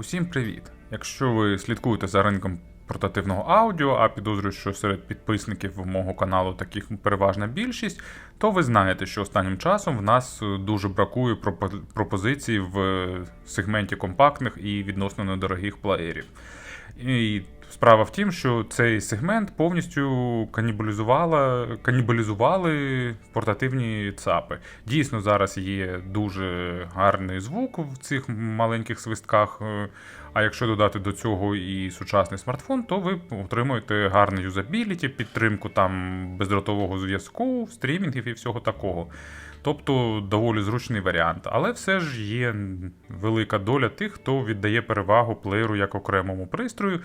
Усім привіт! Якщо ви слідкуєте за ринком портативного аудіо, а підозрюю, що серед підписників мого каналу таких переважна більшість, то ви знаєте, що останнім часом в нас е, дуже бракує пропозицій в е, сегменті компактних і відносно недорогих плеєрів. І справа в тім, що цей сегмент повністю канібалізувала, канібалізували портативні ЦАПи. Дійсно, зараз є дуже гарний звук в цих маленьких свистках. е, А якщо додати до цього і сучасний смартфон, то ви отримуєте гарне юзабіліті, підтримку там бездротового зв'язку, стрімінгів і всього такого. Тобто доволі зручний варіант. Але все ж є велика доля тих, хто віддає перевагу плеєру як окремому пристрою.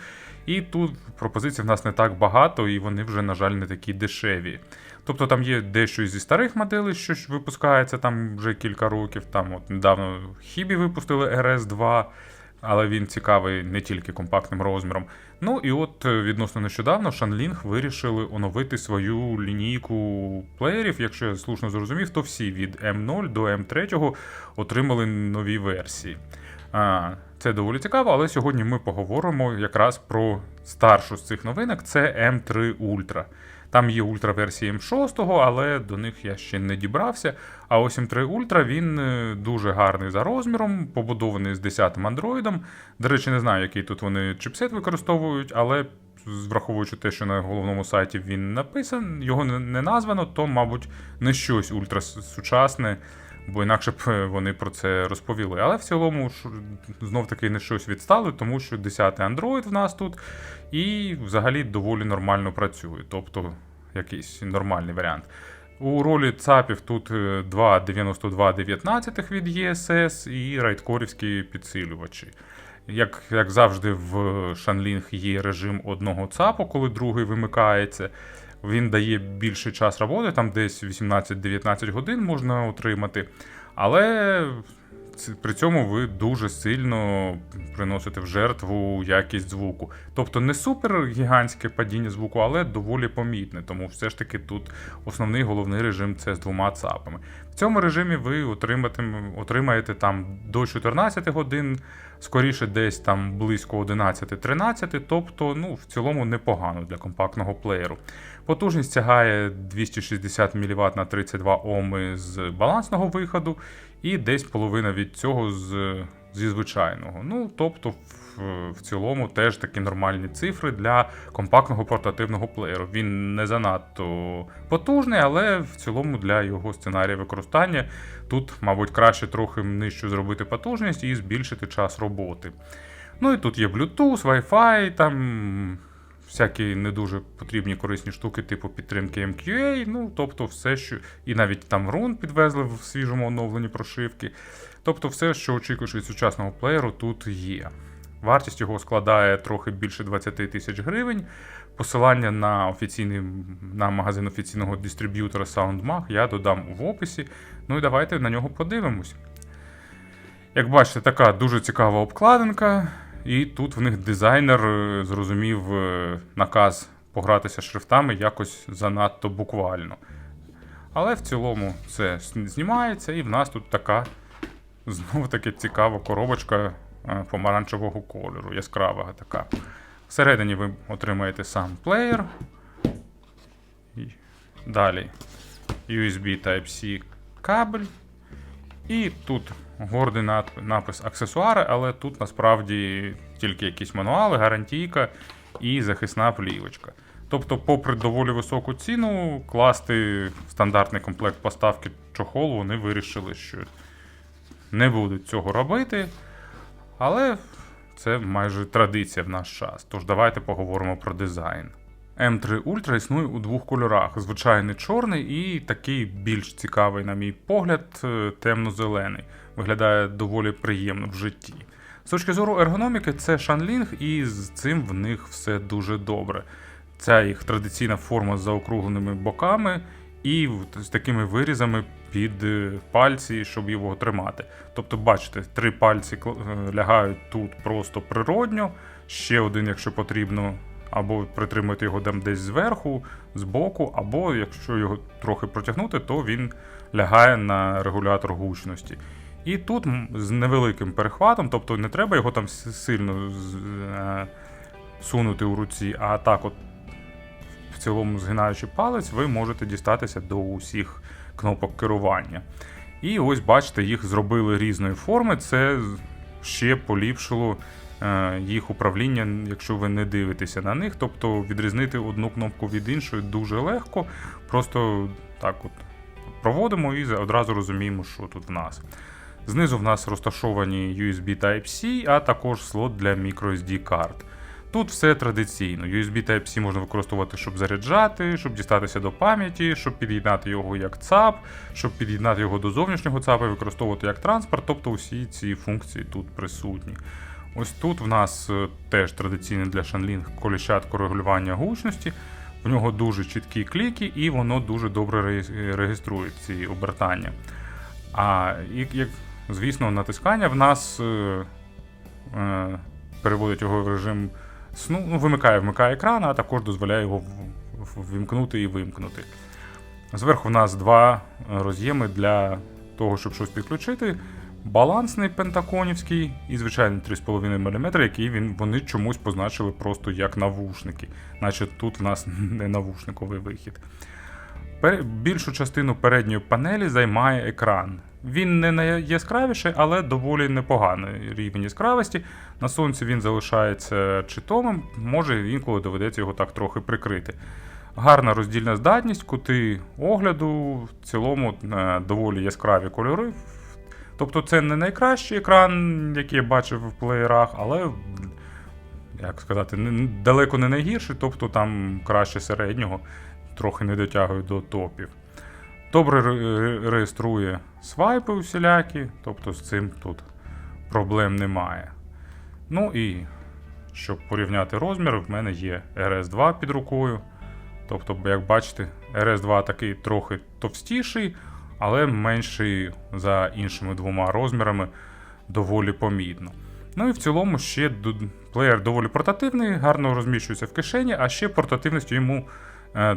І тут пропозицій в нас не так багато, і вони вже, на жаль, не такі дешеві. Тобто там є дещо і зі старих моделей, що випускається там вже кілька років. Там от недавно Хібі випустили RS2, але він цікавий не тільки компактним розміром. Ну і от е, відносно нещодавно Shanling вирішили оновити свою лінійку плеєрів. Якщо я слушно зрозумів, то всі від M0 до M3 отримали нові версії. Це доволі цікаво, але сьогодні ми поговоримо якраз про старшу з цих новинок це M3 Ultra. Там є ультра версії М6, але до них я ще не дібрався. А ось М3 Ultra він е, дуже гарний за розміром, побудований з 10-м андроїдом. До речі, не знаю, який тут вони чипсет використовують, але враховуючи те, що на головному сайті він написан, його не названо, то, мабуть, не щось ультрасучасне, бо інакше б е, вони про це розповіли. Але в цілому ж, знов таки не щось відстали, тому що 10-й Android в нас тут і взагалі доволі нормально працює. Тобто якийсь нормальний варіант. У ролі ЦАПів тут е, два 9219 від ESS і райткорівські підсилювачі. Як, як завжди, в Shanling є режим одного ЦАПу, коли другий вимикається. Він дає більший час роботи, там десь 18-19 годин можна отримати. Але при цьому ви дуже сильно приносите в жертву якість звуку. Тобто не супер гігантське падіння звуку, але доволі помітне. Тому все ж таки тут основний головний режим це з двома ЦАПами. В цьому режимі ви отримаєте там до 14 годин, скоріше десь там близько 11-13, тобто ну, в цілому непогано для компактного плеєру. Потужність сягає 260 мВт на 32 Ом з балансного виходу, і десь половина від цього з, зі звичайного. Ну, тобто, в, в цілому теж такі нормальні цифри для компактного портативного плеєру. Він не занадто потужний, але в цілому для його сценарія використання тут, мабуть, краще трохи нижче зробити потужність і збільшити час роботи. Ну і тут є Bluetooth, Wi-Fi, там всякі не дуже потрібні корисні штуки, типу підтримки MQA, ну тобто все, що. І навіть там рун підвезли в свіжому оновленні прошивки. Тобто все, що очікуєш від сучасного плеєру, тут є. Вартість його складає трохи більше 20 тисяч гривень. Посилання на офіційний на магазин офіційного дистриб'ютора SoundMag я додам в описі. Ну і давайте на нього подивимось. Як бачите, така дуже цікава обкладинка. І тут в них дизайнер е, зрозумів е, наказ погратися шрифтами якось занадто буквально. Але в цілому це знімається, і в нас тут така знову таки цікава коробочка е, помаранчевого кольору, яскравого така. Всередині ви отримаєте сам плеєр. Далі USB Type-C кабель. І тут гордий напис аксесуари, але тут насправді тільки якісь мануали, гарантійка і захисна плівочка. Тобто, попри доволі високу ціну, класти в стандартний комплект поставки чохол вони вирішили, що не будуть цього робити. Але це майже традиція в наш час. Тож давайте поговоримо про дизайн. М3 Ultra існує у двох кольорах: звичайний чорний і такий більш цікавий, на мій погляд, е, темно-зелений. Виглядає доволі приємно в житті. З точки зору ергономіки, це Shanling, і з цим в них все дуже добре. Ця їх традиційна форма з заокругленими боками і з такими вирізами під е, пальці, щоб його тримати. Тобто, бачите, три пальці е, лягають тут просто природньо, ще один, якщо потрібно, або притримуєте його десь зверху, збоку, або якщо його трохи протягнути, то він лягає на регулятор гучності. І тут з невеликим перехватом, тобто не треба його там сильно е, сунути у руці, а так, от в цілому згинаючи палець, ви можете дістатися до усіх кнопок керування. І ось бачите, їх зробили різної форми. Це ще поліпшило е, їх управління, якщо ви не дивитеся на них. Тобто відрізнити одну кнопку від іншої дуже легко. Просто так от проводимо і одразу розуміємо, що тут в нас. Знизу в нас розташовані USB Type-C, а також слот для microSD карт. Тут все традиційно. USB Type-C можна використовувати, щоб заряджати, щоб дістатися до пам'яті, щоб під'єднати його як ЦАП, щоб під'єднати його до зовнішнього ЦАПа і використовувати як транспорт. Тобто усі ці функції тут присутні. Ось тут в нас е, теж традиційне для Shanling коліщатко регулювання гучності. В нього дуже чіткі кліки, і воно дуже добре реєс- реєструє ці обертання. А як, як звісно, натискання в нас е, е, переводить його в режим сну, ну, вимикає, вмикає екран, а також дозволяє його ввімкнути і вимкнути. Зверху в нас два роз'єми для того, щоб щось підключити. Балансний пентаконівський і звичайний 3,5 мм, який він, вони чомусь позначили просто як навушники, наче тут в нас не навушниковий вихід. Більшу частину передньої панелі займає екран. Він не найяскравіший, але доволі непоганий рівень яскравості. На сонці він залишається читомим, може інколи доведеться його так трохи прикрити. Гарна роздільна здатність, кути огляду, в цілому е, доволі яскраві кольори. Тобто це не найкращий екран, який я бачив в плеєрах, але як сказати, далеко не найгірший, тобто там краще середнього, трохи не дотягує до топів. Добре реєструє свайпи усілякі, тобто з цим тут проблем немає. Ну і щоб порівняти розмір, в мене є RS2 під рукою. Тобто, як бачите, RS2 такий трохи товстіший, але менший за іншими двома розмірами доволі помітно. Ну і в цілому ще плеєр доволі портативний, гарно розміщується в кишені, а ще портативністю йому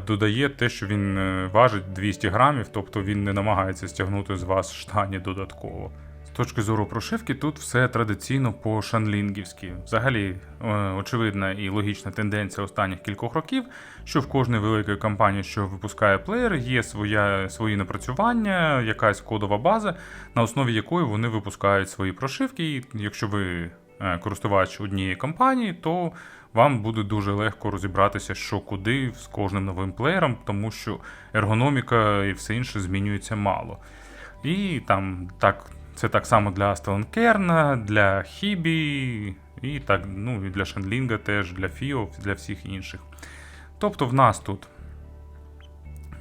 додає те, що він е, важить 200 грамів, тобто він не намагається стягнути з вас штані додатково. З точки зору прошивки, тут все традиційно по шанлінгівськи. Взагалі, е, очевидна і логічна тенденція останніх кількох років, що в кожній великій компанії, що випускає плеєр, є своя, свої напрацювання, якась кодова база, на основі якої вони випускають свої прошивки. І якщо ви е, користувач однієї компанії, то вам буде дуже легко розібратися, що куди з кожним новим плеєром, тому що ергономіка і все інше змінюється мало. І там так, це так само для Stellan для Хібі, і так, ну, і для Шенлінга теж, для Фіо, для всіх інших. Тобто в нас тут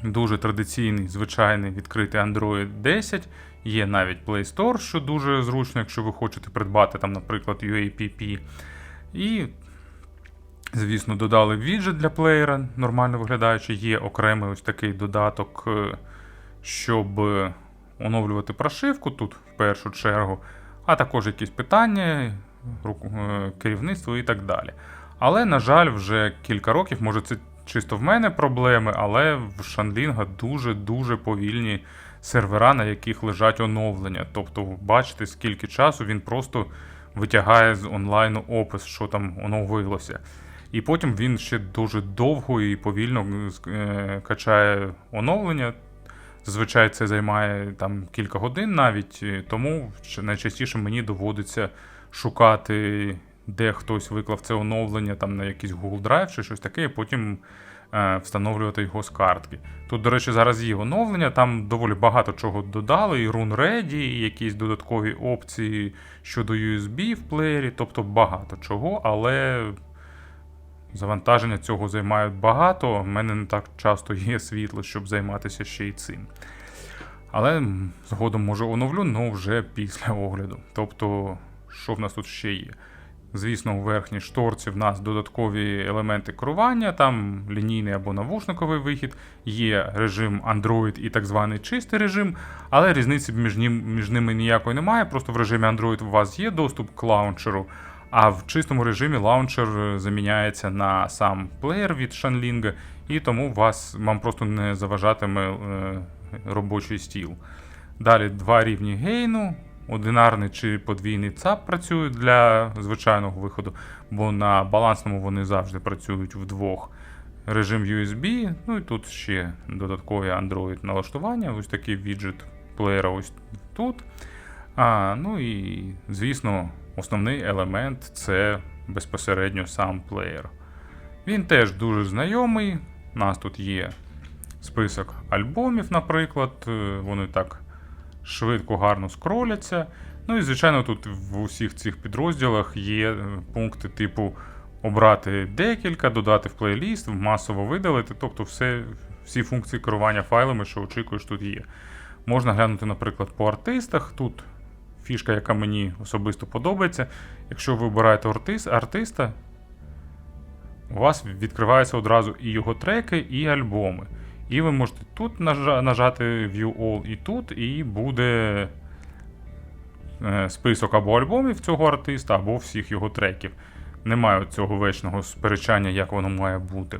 дуже традиційний, звичайний відкритий Android 10. Є навіть Play Store, що дуже зручно, якщо ви хочете придбати, там, наприклад, UAPP. І, звісно, додали віджит для плеєра, нормально виглядаючи. Є окремий ось такий додаток, е, щоб е, оновлювати прошивку тут в першу чергу, а також якісь питання, е, керівництво і так далі. Але, на жаль, вже кілька років, може, це чисто в мене проблеми, але в Шанлінга дуже-дуже повільні сервера, на яких лежать оновлення. Тобто, бачите, скільки часу він просто витягає з онлайну опис, що там оновилося. І потім він ще дуже довго і повільно е, качає оновлення. Зазвичай це займає там кілька годин навіть, е, тому найчастіше мені доводиться шукати, де хтось виклав це оновлення там на якийсь Google Drive чи щось таке, і потім встановлювати його з картки. Тут, до речі, зараз є оновлення, там доволі багато чого додали, і Run Ready, і якісь додаткові опції щодо USB в плеєрі, тобто багато чого, але завантаження цього займають багато. В мене не так часто є світло, щоб займатися ще й цим. Але згодом може оновлю, але вже після огляду. Тобто, що в нас тут ще є? Звісно, у верхній шторці в нас додаткові елементи керування, там лінійний або навушниковий вихід, є режим Android і так званий чистий режим, але різниці між, ним, між ними ніякої немає. Просто в режимі Android у вас є доступ к лаунчеру, а в чистому режимі лаунчер е, заміняється на сам плеєр від Shanling, і тому вас, вам просто не заважатиме е, робочий стіл. Далі два рівні гейну, одинарний чи подвійний ЦАП працюють для звичайного виходу, бо на балансному вони завжди працюють вдвох. Режим USB, ну і тут ще додаткові Android налаштування, ось такий віджит плеєра ось тут. А, ну і, звісно, основний елемент це безпосередньо сам плеєр. Він теж дуже знайомий. У нас тут є список альбомів, наприклад. е, Вони так швидко, гарно скроляться. Ну і, звичайно, тут в усіх цих підрозділах є е, пункти типу обрати декілька, додати в плейліст, масово видалити. Тобто все, всі функції керування файлами, що очікуєш, тут є. Можна глянути, наприклад, по артистах. Тут фішка, яка мені особисто подобається. Якщо ви обираєте артист, артиста, у вас відкриваються одразу і його треки, і альбоми. І ви можете тут нажати View All і тут, і буде е, список або альбомів цього артиста, або всіх його треків. Немає цього вечного сперечання, як воно має бути.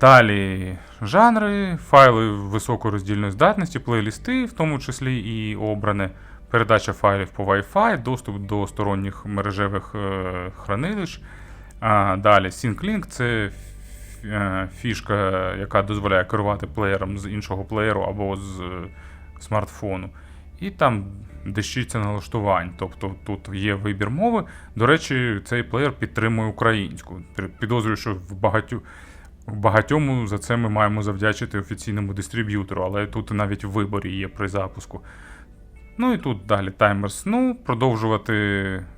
Далі жанри, файли високої роздільної здатності, плейлісти, в тому числі і обране, передача файлів по Wi-Fi, доступ до сторонніх мережевих е, хранилищ. А, далі SyncLink це фішка, яка дозволяє керувати плеєром з іншого плеєру або з е, смартфону. І там дещиця налаштувань. Тобто тут є вибір мови. До речі, цей плеєр підтримує українську. Підозрюю, що в багатю. Багатьому за це ми маємо завдячити офіційному дистриб'ютору, але тут навіть в виборі є при запуску. Ну і тут далі таймер сну, продовжувати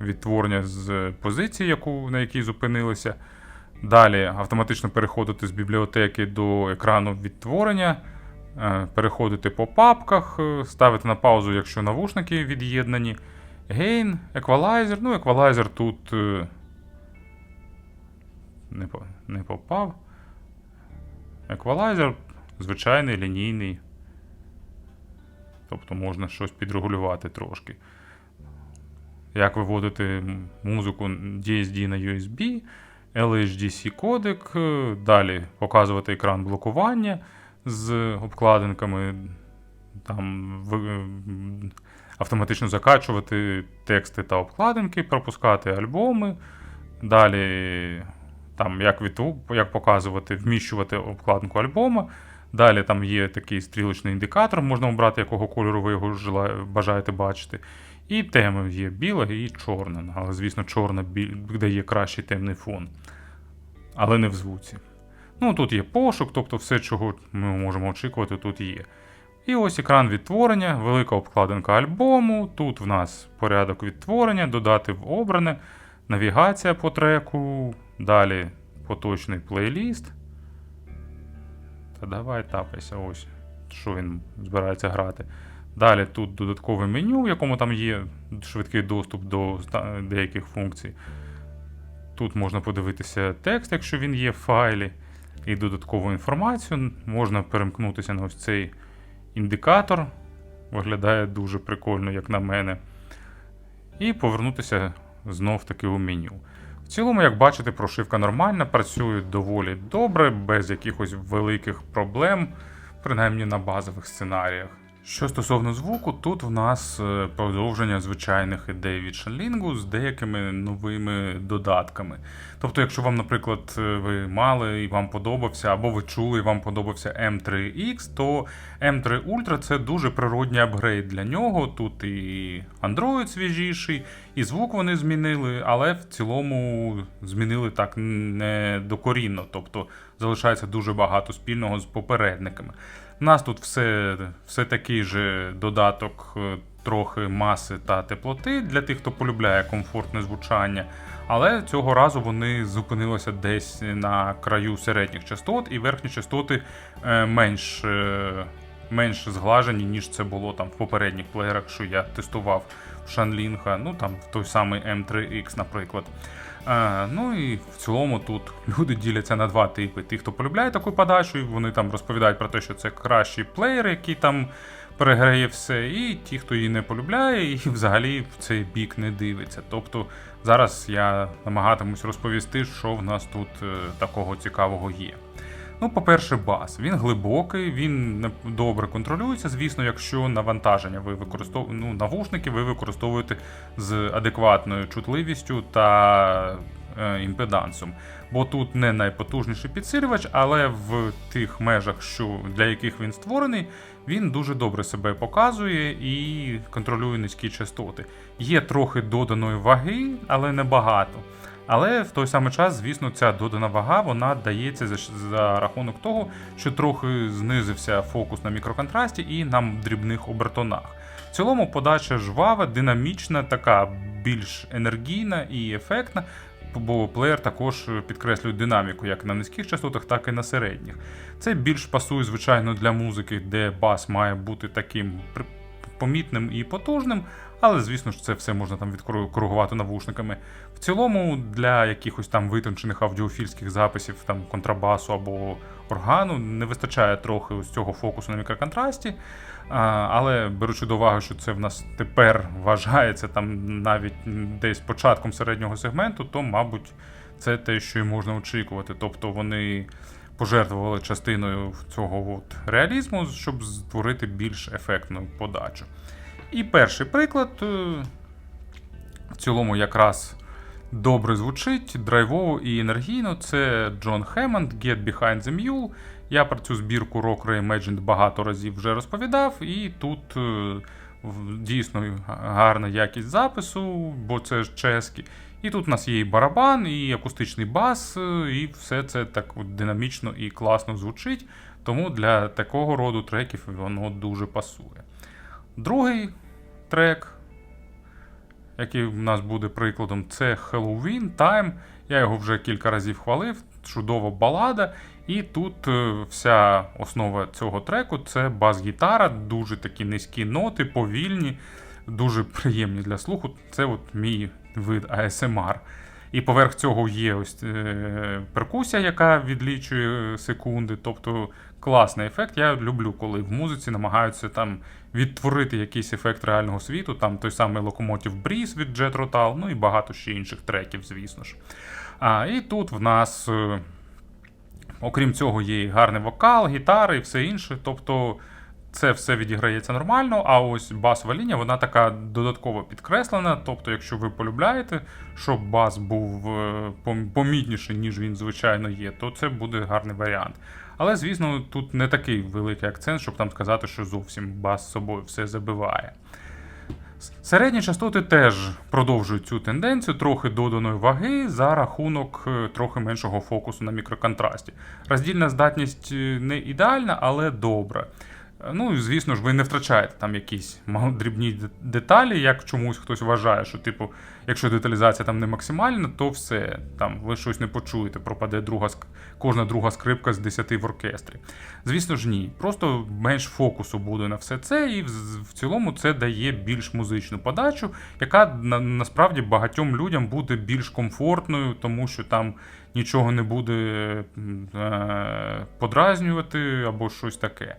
відтворення з позиції, яку, на якій зупинилися. Далі автоматично переходити з бібліотеки до екрану відтворення, е, переходити по папках, е, ставити на паузу, якщо навушники від'єднані. Гейн, еквалайзер. Ну, еквалайзер тут е, не, не попав. Еквалайзер звичайний лінійний. Тобто можна щось підрегулювати трошки. Як виводити музику DSD на USB, LHDC кодек, е, далі показувати екран блокування з обкладинками, там автоматично закачувати тексти та обкладинки, пропускати альбоми. Далі там як, відту, як показувати, вміщувати обкладинку альбома. Далі там є такий стрілочний індикатор, можна обрати, якого кольору ви його бажаєте бачити. І теми є біла і чорна. Але, звісно, чорна дає кращий темний фон. Але не в звуці. Ну, тут є пошук, тобто все, чого ми можемо очікувати, тут є. І ось екран відтворення, велика обкладинка альбому. Тут в нас порядок відтворення, додати в обране, навігація по треку, далі поточний плейліст. Та давай тапайся, ось, що він збирається грати. Далі тут додаткове меню, в якому там є швидкий доступ до деяких функцій. Тут можна подивитися текст, якщо він є в файлі, і додаткову інформацію. Можна перемкнутися на ось цей індикатор. Виглядає дуже прикольно, як на мене. І повернутися знов таки у меню. В цілому, як бачите, прошивка нормальна, працює доволі добре, без якихось великих проблем, принаймні на базових сценаріях. Що стосовно звуку, тут в нас е, продовження звичайних ідей від Shenlingu з деякими новими додатками. Тобто, якщо вам, наприклад, е, ви мали і вам подобався, або ви чули і вам подобався M3X, то M3 Ultra це дуже природній апгрейд для нього. Тут і Android свіжіший, і звук вони змінили, але в цілому змінили так не докорінно. Тобто залишається дуже багато спільного з попередниками. У нас тут все, все такий же додаток е, трохи маси та теплоти для тих, хто полюбляє комфортне звучання. Але цього разу вони зупинилися десь на краю середніх частот, і верхні частоти е, менш, е, менш зглажені, ніж це було там в попередніх плеєрах, що я тестував в Shanlinga, ну там в той самий M3X, наприклад. Е, ну і в цілому тут люди діляться на два типи: ті, хто полюбляє таку подачу, і вони там розповідають про те, що це кращий плеєр, який там переграє все, і ті, хто її не полюбляє, і взагалі в цей бік не дивиться. Тобто зараз я намагатимусь розповісти, що в нас тут е, такого цікавого є. Ну, по-перше, бас. Він глибокий, він добре контролюється. Звісно, якщо навантаження ви використовуєте, ну, навушники ви використовуєте з адекватною чутливістю та е, імпедансом. Бо тут не найпотужніший підсилювач, але в тих межах, що для яких він створений, він дуже добре себе показує і контролює низькі частоти. Є трохи доданої ваги, але не багато. Але в той самий час, звісно, ця додана вага вона дається за, за рахунок того, що трохи знизився фокус на мікроконтрасті і на дрібних обертонах. В цілому подача жвава, динамічна, така більш енергійна і ефектна, бо плеєр також підкреслює динаміку як на низьких частотах, так і на середніх. Це більш пасує, звичайно, для музики, де бас має бути таким помітним і потужним, але звісно ж це все можна там відкоригувати навушниками. В цілому для якихось там витончених аудіофільських записів, там контрабасу або органу, не вистачає трохи ось цього фокусу на мікроконтрасті. Але беручи до уваги, що це в нас тепер вважається там навіть десь початком середнього сегменту, то, мабуть, це те, що і можна очікувати. Тобто вони пожертвували частиною цього от реалізму, щоб створити більш ефектну подачу. І перший приклад е, в цілому якраз добре звучить, драйвово і енергійно. Це Джон Хеммонд, Get Behind the Mule. Я про цю збірку Rock Reimagined багато разів вже розповідав, і тут е, дійсно гарна якість запису, бо це ж чеські. І тут у нас є і барабан, і акустичний бас, е, і все це так динамічно і класно звучить. Тому для такого роду треків воно дуже пасує. Другий трек, який в нас буде прикладом, це Halloween Time. Я його вже кілька разів хвалив. Чудова балада. І тут е, вся основа цього треку це бас-гітара, дуже такі низькі ноти, повільні, дуже приємні для слуху. Це от мій вид ASMR. І поверх цього є ось е, перкусія, яка відлічує секунди. Тобто класний ефект. Я люблю, коли в музиці намагаються там відтворити якийсь ефект реального світу. Там той самий Locomotive Breeze від Jet Rotal, ну і багато ще інших треків, звісно ж. А, і тут в нас, е, окрім цього, є і гарний вокал, гітари і все інше. Тобто це все відіграється нормально, а ось басова лінія, вона така додатково підкреслена. Тобто, якщо ви полюбляєте, щоб бас був е, помітніший, ніж він звичайно є, то це буде гарний варіант. Але, звісно, тут не такий великий акцент, щоб там сказати, що зовсім бас з собою все забиває. Середні частоти теж продовжують цю тенденцію, трохи доданої ваги за рахунок е, трохи меншого фокусу на мікроконтрасті. Роздільна здатність е, не ідеальна, але добра. Ну, звісно ж, ви не втрачаєте там якісь дрібні деталі, як чомусь хтось вважає, що, типу, якщо деталізація там не максимальна, то все, там ви щось не почуєте, пропаде друга, кожна друга скрипка з 10 в оркестрі. Звісно ж, ні. Просто менш фокусу буде на все це, і в цілому це дає більш музичну подачу, яка на, насправді багатьом людям буде більш комфортною, тому що там нічого не буде е, подразнювати або щось таке.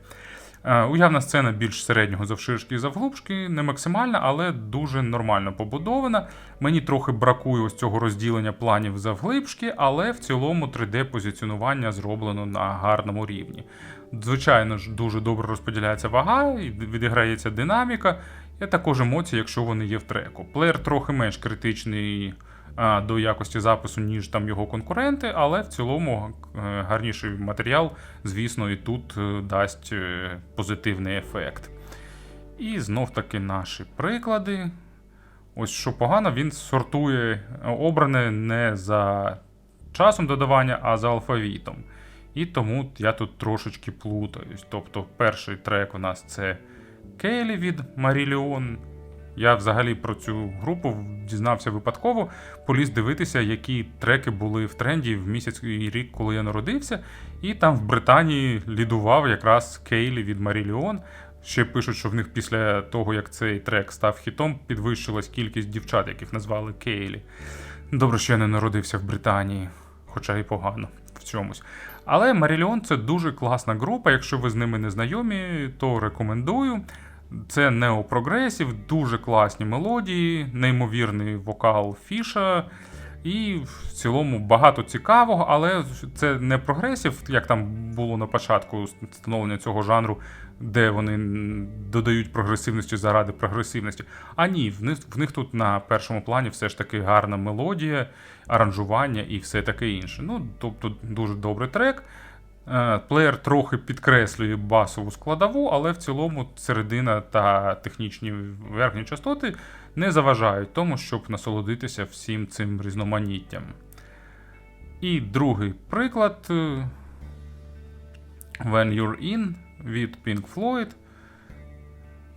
Е, Уявна сцена більш середнього завширшки і завглубшки, не максимальна, але дуже нормально побудована. Мені трохи бракує ось цього розділення планів завглибшки, але в цілому 3D-позиціонування зроблено на гарному рівні. Звичайно ж, дуже добре розподіляється вага, відіграється динаміка, і також емоції, якщо вони є в треку. Плеєр трохи менш критичний до якості запису, ніж там його конкуренти, але в цілому е, гарніший матеріал, звісно, і тут е, дасть е, позитивний ефект. І знов таки наші приклади. Ось що погано, він сортує е, обране не за часом додавання, а за алфавітом. І тому я тут трошечки плутаюсь. Тобто, перший трек у нас це Келі від Маріліон. Я взагалі про цю групу дізнався випадково, поліз дивитися, які треки були в тренді в місяць і рік, коли я народився. І там в Британії лідував якраз Кейлі від Маріліон. Ще пишуть, що в них після того, як цей трек став хітом, підвищилась кількість дівчат, яких назвали Кейлі. Добре, що я не народився в Британії, хоча і погано в чомусь. Але Маріліон це дуже класна група. Якщо ви з ними не знайомі, то рекомендую. Це неопрогресів, дуже класні мелодії, неймовірний вокал Фіша. І в цілому багато цікавого, але це не прогресів, як там було на початку становлення цього жанру, де вони додають прогресивності заради прогресивності. А ні, в них, в них тут на першому плані все ж таки гарна мелодія, аранжування і все таке інше. Ну, тобто дуже добрий трек. Е, Плеєр трохи підкреслює басову складову, але в цілому середина та технічні верхні частоти не заважають тому, щоб насолодитися всім цим різноманіттям. І другий приклад е, When You're In від Pink Floyd.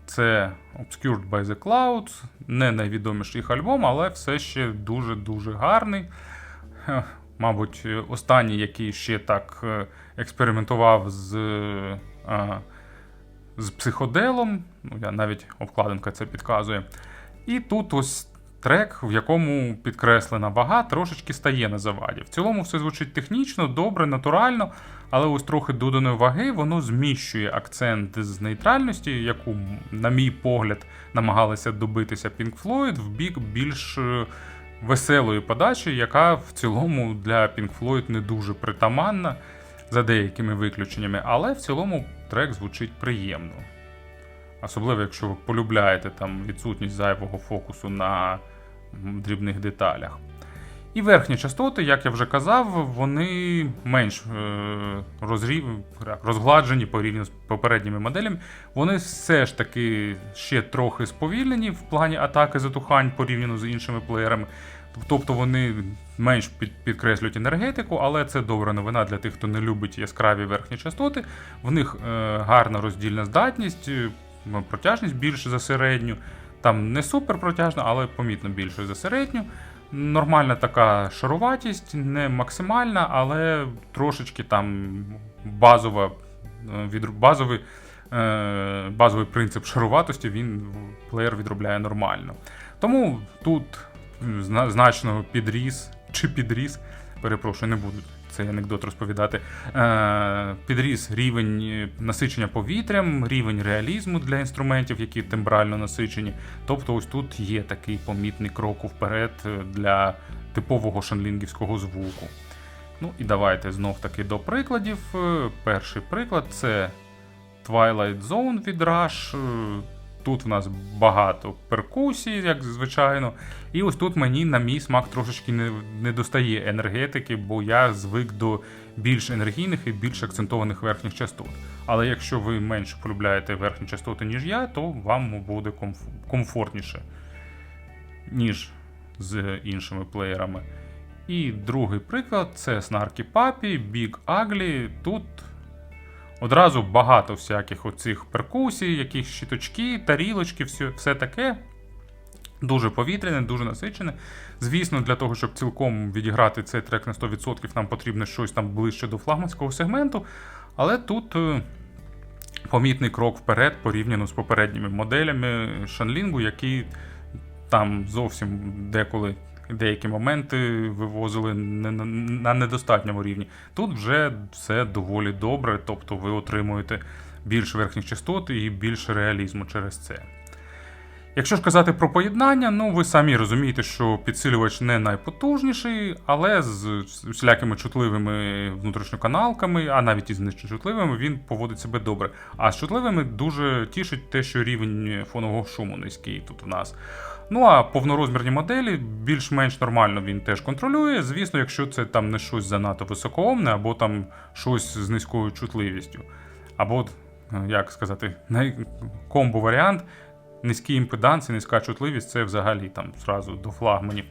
Це Obscured by the Clouds, не найвідоміший їх альбом, але все ще дуже-дуже гарний. Е, Мабуть, е, останній, який ще так е, експериментував з, е, з психоделом. Ну, я навіть обкладинка це підказує. І тут ось трек, в якому підкреслена вага, трошечки стає на заваді. В цілому все звучить технічно, добре, натурально, але ось трохи доданої ваги воно зміщує акцент з нейтральності, яку, на мій погляд, намагалися добитися Pink Floyd, в бік більш веселої подачі, яка в цілому для Pink Floyd не дуже притаманна за деякими виключеннями, але в цілому трек звучить приємно. Особливо, якщо ви полюбляєте там відсутність зайвого фокусу на дрібних деталях. І верхні частоти, як я вже казав, вони менш е, розрів... розгладжені порівняно з попередніми моделями. Вони все ж таки ще трохи сповільнені в плані атаки затухань порівняно з іншими плеєрами. Тобто вони менш підкреслюють енергетику, але це добра новина для тих, хто не любить яскраві верхні частоти. В них е, гарна роздільна здатність, протяжність більше за середню. Там не супер протяжна, але помітно більше за середню. Нормальна така шаруватість, не максимальна, але трошечки там базова, е, базовий, е, базовий принцип шаруватості він плеєр відробляє нормально. Тому тут значно підріс чи підріс, перепрошую, не буду цей анекдот розповідати. Е, підріс рівень е, насичення повітрям, рівень реалізму для інструментів, які тембрально насичені. Тобто, ось тут є такий помітний крок вперед е, для типового шанлінгівського звуку. Ну і давайте знов таки до прикладів. Перший приклад це Twilight Zone від Rush. Тут в нас багато перкусій, як звичайно. І ось тут мені, на мій смак, трошечки не, не достає енергетики, бо я звик до більш енергійних і більш акцентованих верхніх частот. Але якщо ви менше полюбляєте верхні частоти, ніж я, то вам буде комф- комфортніше, ніж з іншими плеєрами. І другий приклад це Snarky Puppy, Big Ugly. Тут Одразу багато всяких оцих перкусій, якісь щиточки, тарілочки, все, все таке. Дуже повітряне, дуже насичене. Звісно, для того, щоб цілком відіграти цей трек на 100%, нам потрібно щось там ближче до флагманського сегменту. Але тут е, помітний крок вперед порівняно з попередніми моделями Шанлінгу, які там зовсім деколи деякі моменти вивозили на, недостатньому рівні. Тут вже все доволі добре, тобто ви отримуєте більше верхніх частот і більше реалізму через це. Якщо ж казати про поєднання, ну ви самі розумієте, що підсилювач не найпотужніший, але з всілякими чутливими внутрішньоканалками, а навіть із нечутливими, він поводить себе добре. А з чутливими дуже тішить те, що рівень фонового шуму низький тут в нас. Ну а повнорозмірні моделі більш-менш нормально він теж контролює. Звісно, якщо це там не щось занадто високоомне, або там щось з низькою чутливістю. Або, е, як сказати, комбо-варіант, низький імпеданс і низька чутливість це взагалі там зразу до флагманів.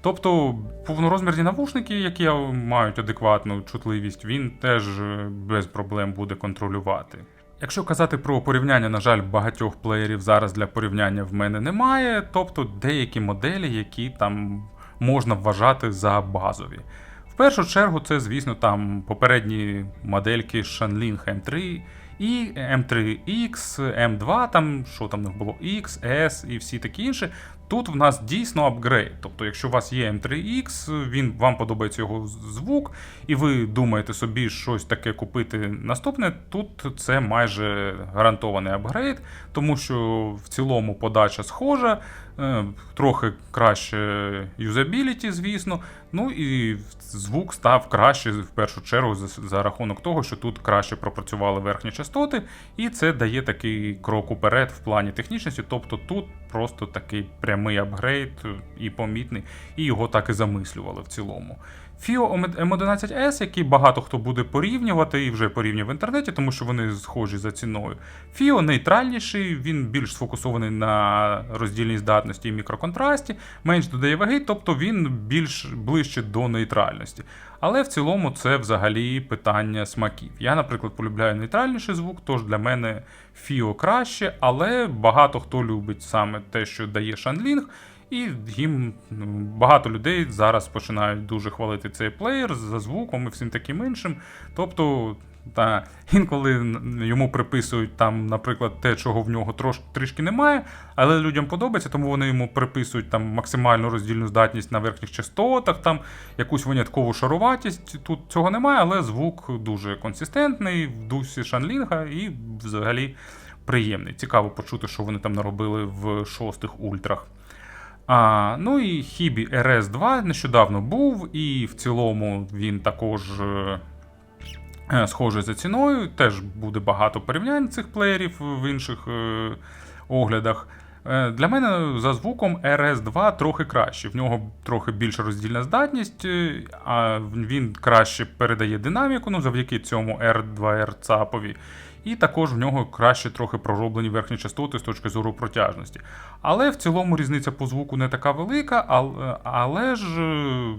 Тобто повнорозмірні навушники, які мають адекватну чутливість, він теж е, без проблем буде контролювати. Якщо казати про порівняння, на жаль, багатьох плеєрів зараз для порівняння в мене немає, тобто деякі моделі, які там можна вважати за базові. В першу чергу, це, звісно, там попередні модельки Shanling M3 і M3X, M2, там що там них було X, S і всі такі інші. Тут в нас дійсно апгрейд. Тобто, якщо у вас є M3X, він вам подобається його звук, і ви думаєте собі щось таке купити наступне, тут це майже гарантований апгрейд, тому що в цілому подача схожа, е, трохи краще юзабіліті, звісно. Ну і звук став краще в першу чергу за, за рахунок того, що тут краще пропрацювали верхні частоти, і це дає такий крок уперед в плані технічності. Тобто тут просто такий прямий апгрейд і помітний, і його так і замислювали в цілому. FIO M11S, який багато хто буде порівнювати і вже порівнює в інтернеті, тому що вони схожі за ціною. FIO нейтральніший, він більш сфокусований на роздільній здатності і мікроконтрасті, менш додає ваги, тобто він більш ближче до нейтральності. Але в цілому це взагалі питання смаків. Я, наприклад, полюбляю нейтральніший звук, тож для мене FIO краще, але багато хто любить саме те, що дає шанлінг. і їм ну, багато людей зараз починають дуже хвалити цей плеєр за звуком і всім таким іншим. Тобто, та інколи йому приписують там, наприклад, те, чого в нього трош, трішки немає, але людям подобається, тому вони йому приписують там максимальну роздільну здатність на верхніх частотах, там якусь виняткову шаруватість. Тут цього немає, але звук дуже консистентний в дусі Шанлінга і взагалі приємний. Цікаво почути, що вони там наробили в шостих ультрах. А, Ну і Хібі RS2 нещодавно був, і в цілому він також е, схожий за ціною. Теж буде багато порівнянь цих плеєрів в інших е, оглядах. Е, Для мене за звуком RS2 трохи краще. В нього трохи більша роздільна здатність, е, а він краще передає динаміку, ну завдяки цьому R2R ЦАПові. І також в нього краще трохи пророблені верхні частоти з точки зору протяжності. Але в цілому різниця по звуку не така велика, але, ж е,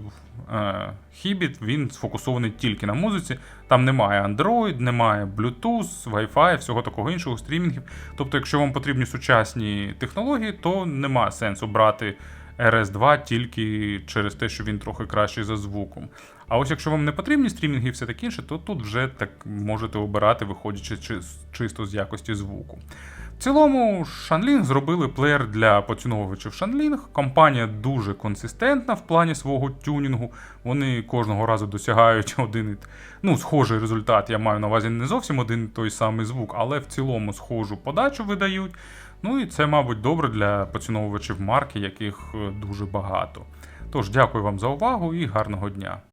Хібіт він сфокусований тільки на музиці. Там немає Android, немає Bluetooth, Wi-Fi, всього такого іншого стрімінгів. Тобто, якщо вам потрібні сучасні технології, то немає сенсу брати RS2 тільки через те, що він трохи кращий за звуком. А ось якщо вам не потрібні стрімінги і все таке інше, то тут вже так можете обирати, виходячи чисто з якості звуку. В цілому, Shanling зробили плеєр для поціновувачів Shanling. Компанія дуже консистентна в плані свого тюнінгу. Вони кожного разу досягають один ну, схожий результат. Я маю на увазі не зовсім один той самий звук, але в цілому схожу подачу видають. Ну і це, мабуть, добре для поціновувачів марки, яких е, дуже багато. Тож, дякую вам за увагу і гарного дня.